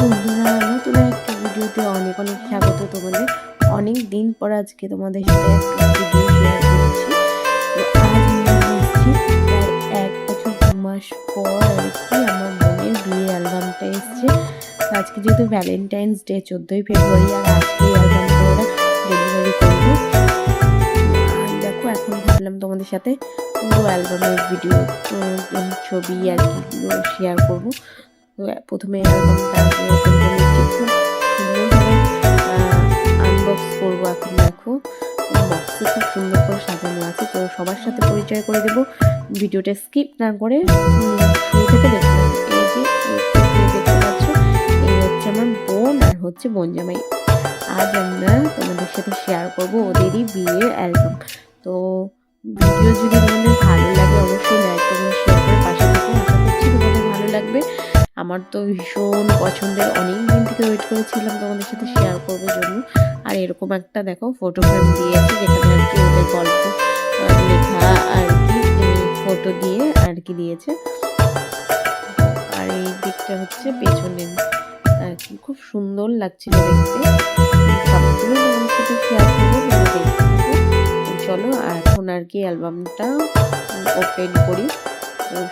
বন্ধুরা, নতুন একটা ভিডিওতে অনেক অনেক স্বাগত তোমাদের। অনেক দিন পর আজকে তোমাদের সাথে একটা ভিডিও শেয়ার করছি। তো আজ প্রায় এক বছর, দু মাস পর আর আমার বোনের বিয়ে অ্যালবামটা এসছে। আজকে যেহেতু ভ্যালেন্টাইন্স ডে চোদ্দোই ফেব্রুয়ারি আর আজকে অ্যালবামটা ডেলিভারি করব। দেখো, এখন ভাবলাম তোমাদের সাথে পুরো অ্যালবামের ভিডিও ছবি আর কি শেয়ার করব। প্রথমে নিচ্ছি আনবক্স করব এখন দেখো। বক্সে খুব সুন্দর করে সাজানো আছে। তো সবার সাথে পরিচয় করে দেবো। ভিডিওটা স্কিপ না করে দেখতে এই হচ্ছে আমার বোন আর হচ্ছে বোন জামাই। আজ আমরা তোমাদের সাথে শেয়ার করব ওদেরই বিয়ের অ্যালবাম তো ভিডিও যদি তোমাদের আমার তো ভীষণ পছন্দের। অনেক দিন থেকে ওয়েট করেছিলাম তোমাদের সাথে শেয়ার করব জন্য। আর এরকম একটা দেখো ফটো ফ্রেম দিয়েছে যেখানে আর কি ওদের গল্প লেখা, আর কি ফটো দিয়ে আর কি দিয়েছে। আর এই দিকটা হচ্ছে পেছনে আর কি খুব সুন্দর লাগছিল দেখতে। সবগুলো তোমাদের সাথে শেয়ার করব চলো, এখন আর কি অ্যালবামটা ওপেন করি।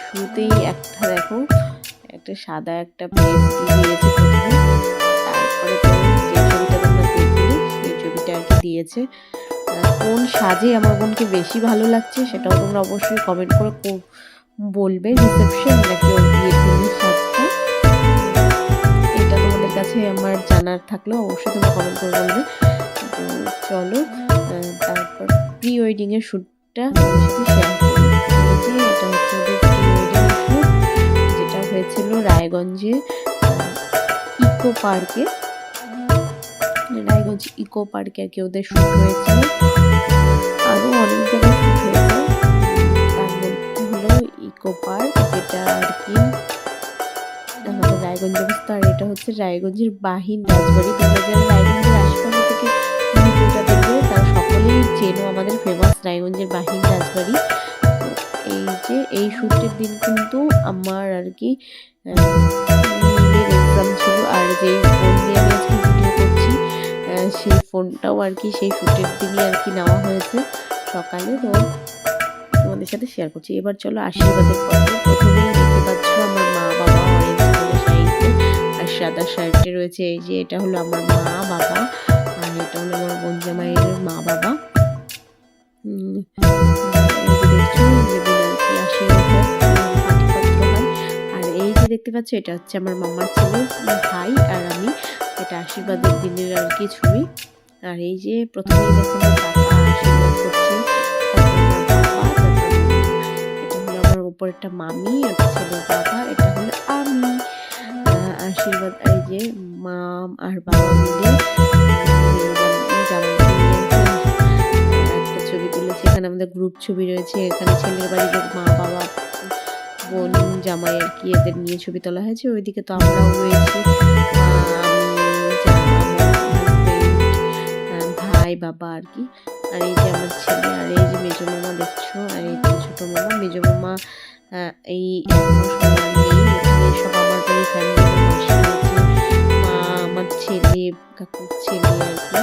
শুরুতেই একটা দেখো একটা সাদা একটা দিয়ে দিয়েছে দিয়েছে। কোন সাজে আমার বোনকে বেশি ভালো লাগছে সেটাও তোমরা অবশ্যই কমেন্ট করে বলবে রিসেপশন নাকি দিনের সাজটা এটা তোমাদের কাছে আমার জানার থাকলেও অবশ্যই তোমরা কমেন্ট করে বলবে। চলো তারপর প্রি ওয়েডিংয়ের শ্যুটটা শেয়ার করি। এটা হচ্ছে হয়েছিল রায়গঞ্জে ইকো পার্কে। রায়গঞ্জ ইকো পার্কে আর কি ওদের শ্যুট হয়েছিল আরও অনেক জায়গায় তার মধ্যে হলো? ইকো পার্ক, যেটা আর কি রায়গঞ্জ অবস্থা। আর এটা হচ্ছে রায়গঞ্জের বাহিন রাজবাড়ি। তোমরা যারা রায়গঞ্জের আশপাশে থেকে ভিডিওটা দেখবে, তারা সকলেই চেনো আমাদের ফেমাস রায়গঞ্জের বাহিন রাজবাড়ি। যে এই শ্যুটের দিন কিন্তু আমার আর কি এক্সাম ছিল আর যে ফোন দিয়ে আমি আজকে ভিডিও করছি সেই ফোনটাও আর কি সেই শ্যুটের দিনই আর কি নেওয়া হয়েছে সকালে। তো তোমাদের সাথে শেয়ার করছি। এবার চলো আশীর্বাদের পত্র প্রথমেই দেখতে পাচ্ছ আমার মা, বাবা অরেঞ্জ কালার শাড়িতে আর সাদা শার্টে রয়েছে। এই যে এটা হলো আমার মা, বাবা আর এটা হলো আমার বোন মা, বাবা। দেখতে পাচ্ছ, এটা হচ্ছে আমার মামার ছেলে ভাই, আর আমি। এটা আশীর্বাদের দিনের আর কি ছবি। আর এই যে প্রথমেই দেখো আশীর্বাদ করছে। উপরেরটা মামি এটা ছিল বাবা, এটা হলো আমি। আশীর্বাদ, এই যে মা আর বাবা মিলে একটা ছবি তুলেছে। এখানে আমাদের গ্রুপ ছবি রয়েছে, এখানে ছেলের বাড়ির মা বাবা বোন জামাই আর কি এদের নিয়ে ছবি তোলা হয়েছে, ওইদিকে তো আমরাও রয়েছি। ভাই, বাবা আর কি। আর এই যে আমার ছেলে, আর এই যে মেজো মামা দেখছ, আর এই যে ছোটো মামা, মেজো মামা এই সব আমার ফ্যামিলি আমার ছেলে, কাকুর ছেলে আর কি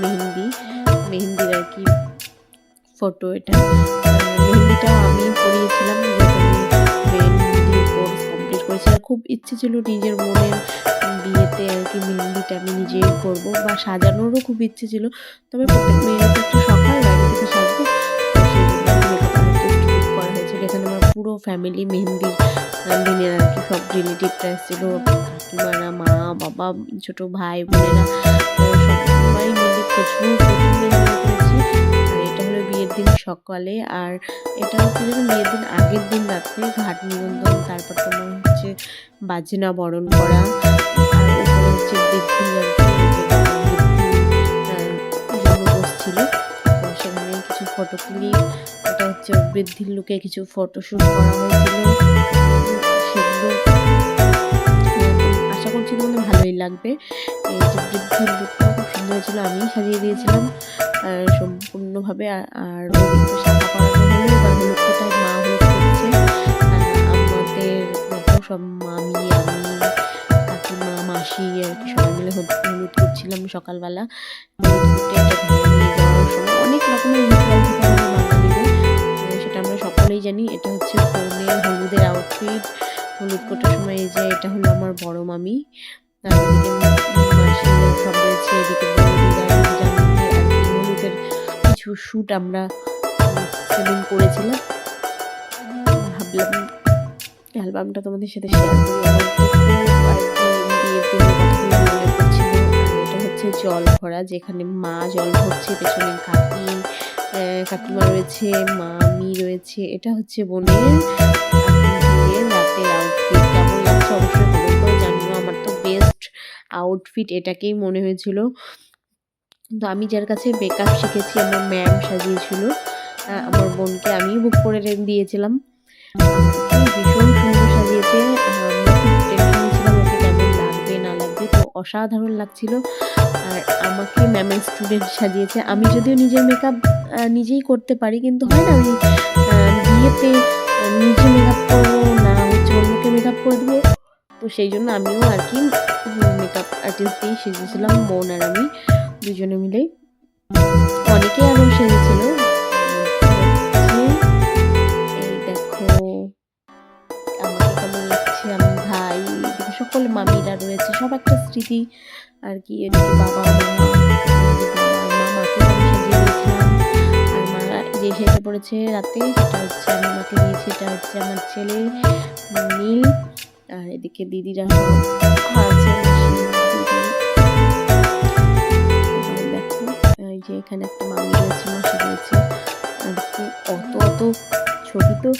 মেহেন্দি, মেহেন্দির আর কি ফটো এটা। মেহেন্দিটাও আমি পরিয়েছিলাম। ইচ্ছে ছিল নিজের মনের বিয়েতে আর কি মেহেন্দিটা আমি নিজেই করব বা সাজানোরও খুব ইচ্ছে ছিল। তবে প্রত্যেক মেয়েরও তো একটা শখ হয় থেকে বুক করা হয়েছিল এখানে আমার পুরো ফ্যামিলি মেহেন্দির দিনের আর কি সব রিলেটিভরা এসেছিল। কাকিমারা, মা, বাবা, ছোটো ভাই, বোনেরা। সবাই মিলে প্রচুর প্রচুর এনজয় করেছি। দিন সকালে, আর এটা হচ্ছে যেন বিয়ের দিন আগের দিন রাত্রে ঘাট নিবন্ধন, তারপর তোমার হচ্ছে বাজনা বরণ করা হচ্ছে সেখানে ফটো ক্লিপ এটা হচ্ছে বৃদ্ধির লুকে কিছু ফটোশ্যুট করা হয়েছিল। সেগুলো আশা করছি তোমাদের ভালোই লাগবে। এই যে বৃদ্ধির লুকটা খুব সুন্দর হয়েছিল আমি সাজিয়ে দিয়েছিলাম। সম্পূর্ণভাবে আর আমাদের সব আমি, কাকিমা করেছিলাম সকালবেলা। এটা ঘরে নিয়ে যাওয়ার সময় অনেক রকমের সেটা আমরা সকলেই জানি। এটা হচ্ছে বোনের হলুদের আউটফিট হলুদ ফোটার সময় এই যে এটা হলো আমার বড় মামি। এদিকে সব রয়েছে, এদিকে কিছু শ্যুট আমরা সেদিন করেছিলাম। ভাবলাম অ্যালবামটা তোমাদের সাথে শেয়ার হচ্ছে জল ভরা, যেখানে মা জল ভরছে, পেছনে কাকি কাকিমা রয়েছে মা মামি রয়েছে। এটা হচ্ছে বোনের আউটফিট কেমন লাগছে অবশ্যই আমার তো বেস্ট আউটফিট এটাকেই মনে হয়েছিল। তো আমি যার কাছে মেকআপ শিখেছি আমার ম্যাম সাজিয়েছিল আমার বোনকে আমি বুক করে দিয়েছিলাম। ভীষণ সুন্দর সাজিয়েছে অসাধারণ লাগছিল। আর আমাকে ম্যামের স্টুডেন্ট সাজিয়েছে। আমি যদিও নিজের মেকআপ নিজেই করতে পারি কিন্তু হয় না আহ, বিয়েতে নিজে মেকআপ করব না হচ্ছে অন্যকে মেকআপ করে দেবো। তো সেই জন্য আমিও আর কি মেকআপ আর্টিস্ট দিয়েই সেজেছিলাম বোন আর আমি। দুজনে মিলে অনেকে আরও সেজেছিল। এই দেখো ভাই সকল মামিরা রয়েছে, সব একটা স্মৃতি আর কি, এদিকে বাবা, মা, এদিকে মাকে আমি আর মা যে সেজে পড়েছে রাতে, সেটা হচ্ছে আমি মাকে দিয়েছি, এটা হচ্ছে আমার ছেলে, নীল। আর এদিকে দিদিরা আছে যে এখানে একটা মামি রয়েছে, মাসি রয়েছে। আর কি, অত অত ছবি তো,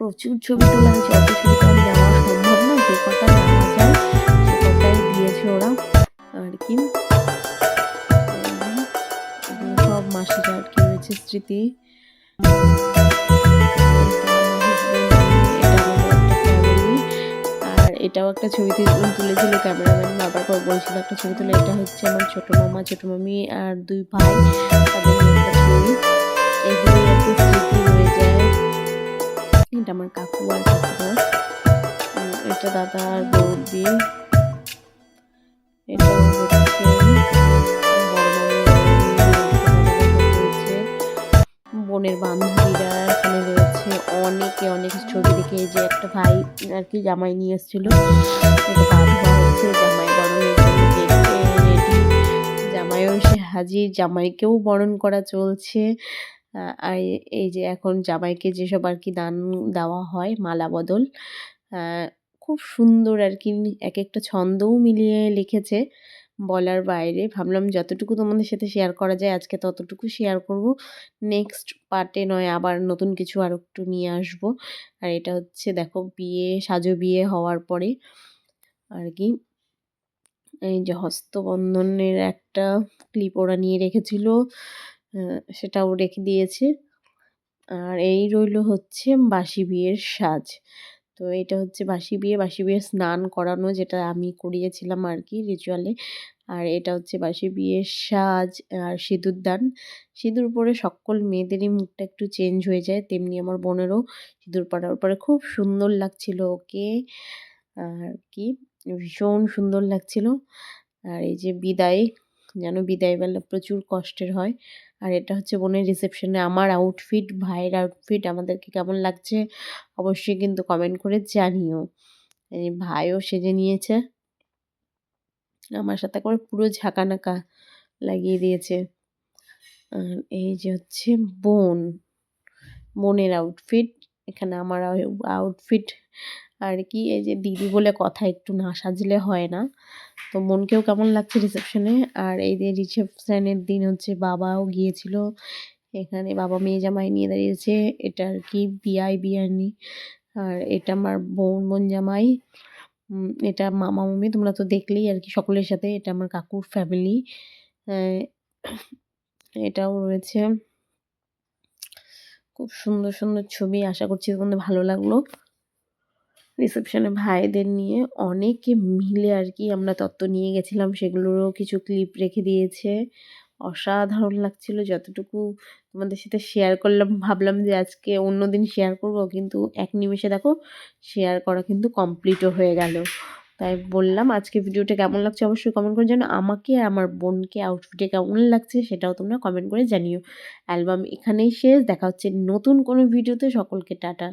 প্রচুর ছবি তোলা হয়েছে অত ছবি তো আর নেওয়া সম্ভব না, যে কটা নেওয়া যায়, সে কটাই দিয়েছে ওরা। আর কি সব মাসিরা আর কি রয়েছে স্মৃতি। এটাও একটা ছবি তুলে- তুলেছিল ক্যামেরাম্যান বাবার পর বলছিল একটা ছবি তুলে, এটা হচ্ছে আমার ছোট মামা, ছোট মামি আর দুই ভাই, তাদের একটা ছবি। যায়। এটা আমার কাকু আর এটা দাদা আর বৌদি। বোনের বান্ধবীরা এখানে অনেকে অনেক ছবি দেখে যে একটা ভাই আর কি জামাই নিয়ে এসেছিল। জামাইও এসে হাজির, জামাইকেও বরণ করা চলছে। আর এই যে এখন জামাইকে যেসব আর কি দান দেওয়া হয়, মালা বদল খুব সুন্দর আর কি এক একটা ছন্দও মিলিয়ে লিখেছে। বলার বাইরে। ভাবলাম যতটুকু তোমাদের সাথে শেয়ার করা যায় আজকে ততটুকু শেয়ার করব। নেক্সট পার্টে নয়, আবার নতুন কিছু আর একটু নিয়ে আসব। আর এটা হচ্ছে দেখো বিয়ে, সাজো বিয়ে হওয়ার পরে আর কি। এই যে হস্তবন্ধনের একটা ক্লিপ ওরা নিয়ে রেখেছিল সেটাও রেখে দিয়েছে। আর এই রইল হচ্ছে বাসি বিয়ের সাজ। তো এটা হচ্ছে বাসি বিয়ে। বাসি বিয়ে স্নান করানো যেটা আমি করিয়েছিলাম আর কি রিচুয়ালে আর এটা হচ্ছে বাসি বিয়ের সাজ আর সিঁদুর দান। সিঁদুর পরে সকল মেয়েদেরই মুখটা একটু চেঞ্জ হয়ে যায়, তেমনি আমার বোনেরও সিঁদুর পরার পরে খুব সুন্দর লাগছিল ওকে। আর কি? ভীষণ সুন্দর লাগছিল। আর এই যে বিদায়, যেন বিদায়বেলা প্রচুর কষ্টের হয়। আর এটা হচ্ছে বোনের রিসেপশনে আমার আউটফিট ভাইয়ের আউটফিট আমাদেরকে কেমন লাগছে অবশ্যই কিন্তু কমেন্ট করে জানিও। ভাইও সেজে নিয়েছে। আমার সাথে করে পুরো ঝাঁকানাকা লাগিয়ে দিয়েছে। আর এই যে হচ্ছে বোন, বোনের আউটফিট এখানে আমার আউটফিট আর কি, এই যে দিদি বলে কথা একটু না সাজলে হয় না। তো মনকেও কেমন লাগছে রিসেপশনে আর এই যে রিসেপশনের দিন হচ্ছে বাবাও গিয়েছিল। এখানে বাবা মেয়ে জামাই নিয়ে দাঁড়িয়েছে। এটা আর কি বিয়াই বিয়ানি আর এটা আমার বোন বোন জামাই। এটা মামা, মামি, তোমরা তো দেখলেই আর কি সকলের সাথে। এটা আমার কাকুর ফ্যামিলি এটাও রয়েছে। খুব সুন্দর সুন্দর ছবি। আশা করছি তোমাদের ভালো লাগল। রিসেপশনে ভাইদের নিয়ে অনেকে মিলে আর কি আমরা তত্ত্ব নিয়ে গেছিলাম। সেগুলোরও কিছু ক্লিপ রেখে দিয়েছে। অসাধারণ লাগছিল। যতটুকু তোমাদের সাথে শেয়ার করলাম, ভাবলাম যে আজকে অন্য দিন শেয়ার করব। কিন্তু এক নিমেষে দেখো শেয়ার করা কিন্তু কমপ্লিটও হয়ে গেল। তাই বললাম, আজকে ভিডিওটা কেমন লাগছে অবশ্যই কমেন্ট করে জানো আমাকে আর আমার বোনকে আউটফিটে কেমন লাগছে সেটাও তোমরা কমেন্ট করে জানিও। অ্যালবাম এখানেই শেষ। দেখা হচ্ছে নতুন কোনো ভিডিওতে সকলকে টাটা।